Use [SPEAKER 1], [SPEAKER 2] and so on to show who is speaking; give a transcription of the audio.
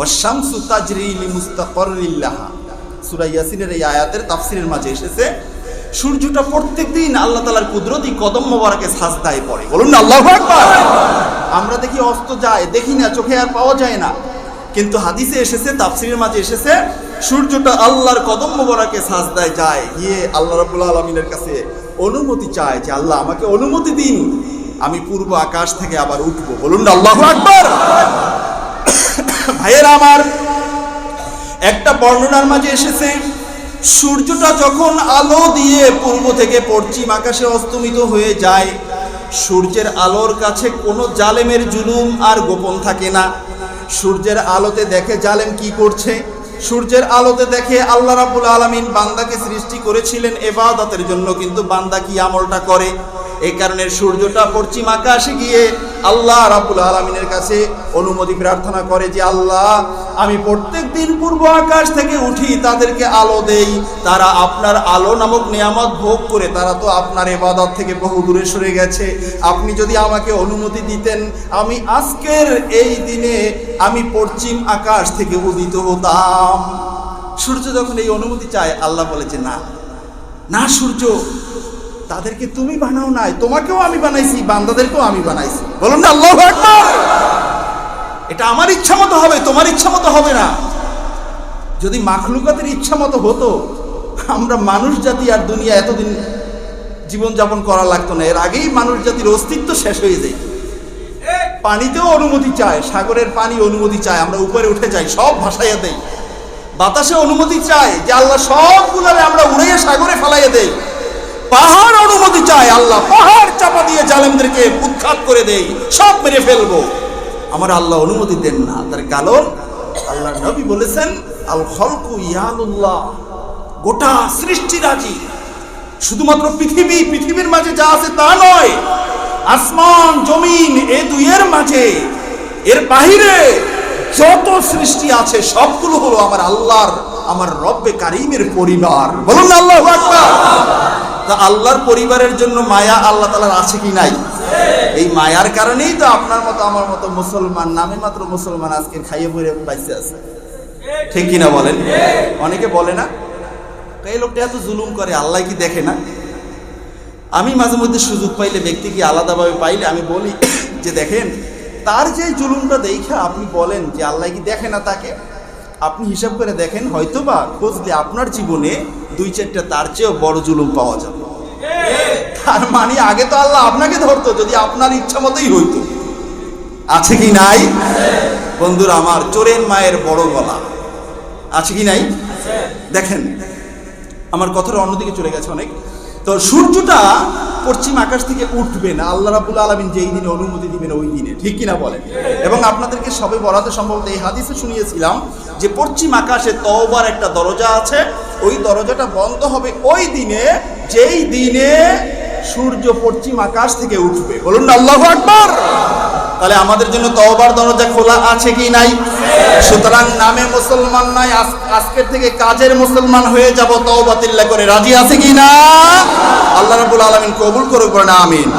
[SPEAKER 1] ওয়াশামসু তাজরি লিমুস্তাকরিল্লাহা সূরা ইয়াসিনের এই আয়াতের তাফসিরের মাঝে এসেছে, সূর্যটা প্রত্যেকদিন আল্লাহ তাআলার কুদরতি কদম মোবারকে সাজদায় পড়ে। বলুন না, আল্লাহু আমরা দেখি অস্ত যায়, দেখি না, চোখে আর পাওয়া যায় না। কিন্তু হাদিসে এসেছে, তাফসিরের মাঝে এসেছে, সূর্যটা আল্লাহর কদম মোবারকে সাজদায় যায়। গিয়ে আল্লাহ রাব্বুল আলামিনের কাছে অনুমতি চায় যে, আল্লাহ আমাকে অনুমতি দিন, আমি পূর্ব আকাশ থেকে আবার উঠবো। বলুন আল্লাহু আকবার! ভাইয়েরা আমার, একটা বর্ণনার মাঝে এসেছে, সূর্যটা যখন আলো দিয়ে পূর্ব থেকে পশ্চিম আকাশে অস্তমিত হয়ে যায়, সূর্যের আলোর কাছে কোনো জালেমের জুলুম আর গোপন থাকে না। সূর্যের আলোতে দেখে জালেম কি করছে? সূর্যের আলোতে দেখে আল্লাহ রাবুল আলমিন বান্দাকে সৃষ্টি করেছিলেন এবাদতের জন্য, কিন্তু বান্দা কি আমলটা করে? এই কারণে সূর্যটা পশ্চিম আকাশে গিয়ে আল্লাহ রাবুল আলমিনের কাছে অনুমতি প্রার্থনা করে যে, আল্লাহ, আমি প্রত্যেক দিন পূর্ব আকাশ থেকে উঠি, তাদেরকে আলো দেই। তারা আপনার আলো নামক নিয়ামত ভোগ করে, তারা তো আপনার এবাদত থেকে বহু দূরে সরে গেছে। আপনি যদি আমাকে অনুমতি দিতেন, আমি আজকের এই দিনে আমি পশ্চিম আকাশ থেকে উদিত হতাম। সূর্য যখন এই অনুমতি চায়, আল্লাহ বলেছে না না সূর্য তাদেরকে তুমি বানাও নাই, তোমাকেও আমি বানাইছি, বান্দাদেরকেও আমি বানাইছি। বলুন না, আল্লাহ এটা আমার ইচ্ছা মতো হবে, তোমার ইচ্ছা মতো হবে না। যদি মাখলুকাতের ইচ্ছা মতো হতো, আমরা মানুষ জাতি আর দুনিয়া এতদিন জীবনযাপন করা লাগতো না। এর আগেই মানুষ জাতির অস্তিত্ব শেষ হয়ে যায়। পানিতেও অনুমতি চায়, সাগরের পানি অনুমতি চায়, আমরা উপরে উঠে যাই, সব ভাসাইয়া দেই। বাতাসে অনুমতি চায় যে আল্লাহ সবগুলোরে আমরা পাহাড় অনুমতি চায় আল্লাহ, পাহাড় চাপা দিয়ে জালেমদেরকে উৎখাত করে দেই, সব মেরে ফেলব। আমার আল্লাহ অনুমতি দেন না, তার কারণ আল্লাহ নবী বলেছেন আল খলকু ইয়ানুল্লাহ গোটা সৃষ্টি রাজি। শুধুমাত্র পৃথিবী, পৃথিবীর মাঝে যা আছে তা নয়, আসমান, জমিন, এ দুইয়ের মাঝে, এর বাহিরে যত সৃষ্টি আছে, সবগুলো হলো আমার আল্লাহর, আমার রব্বে কারিমের পরিবার। বলুন আল্লাহ আল্লাহু আকবার। তা আল্লাহর পরিবারের জন্য মায়া আল্লাহ তালার আছে কি নাই? এই মায়ার কারণেই তো আপনার মতো, আমার মতো মুসলমান, নামে মাত্র মুসলমান আজকে খাইয়ে বইরে পাইছে আছে। ঠিক কিনা বলেন? অনেকে বলে না এই লোকটা এত জুলুম করে, আল্লাহ কি দেখে না? আমি মাঝে মধ্যে সুযোগ পাইলে, ব্যক্তিকে আলাদাভাবে পাইলে আমি বলি যে দেখেন, তার যে জুলুমটা দেখে আপনি বলেন যে আল্লাহ কি দেখে না তাকে, আপনি হিসাব করে দেখেন, হয়তোবা খুঁজলে আপনার জীবনে দুই চারটা তার চেয়েও বড় জুলুম পাওয়া যাবে। তার মানে আগে তো আল্লাহ আপনাকে ধরতো, যদি আপনার ইচ্ছা মতোই হইতো। আছে কি নাই? বন্ধুরা, আমার চোরের মায়ের বড় গলা। আছে কি নাই? দেখেন, আমার কথাটা অন্যদিকে চলে গেছে অনেক। তো সূর্যটা পশ্চিম আকাশ থেকে উঠবে না। আল্লাহ রাবুল আলমিন যেই দিনে অনুমতি দিবেন, ওই দিনে। ঠিক কিনা বলেন? এবং আপনাদেরকে সবে বলাতে সম্ভবত এই হাদিসে শুনিয়েছিলাম যে পশ্চিম আকাশে তওবার একটা দরজা আছে। ওই দরজাটা বন্ধ হবে ওই দিনে, যেই দিনে সূর্য পশ্চিম আকাশ থেকে উঠবে। বলুন না, আল্লাহ আকবর। তাহলে আমাদের জন্য তওবার দরজা খোলা আছে কি নাই? সুতরাং নামে মুসলমান নাই, আজ- আজকের থেকে কাজের মুসলমান হয়ে যাব, তওবাতিল্লাহ করে। রাজি আছে কি না? আল্লাহ রাব্বুল আলামিন কবুল করুক না আমিন।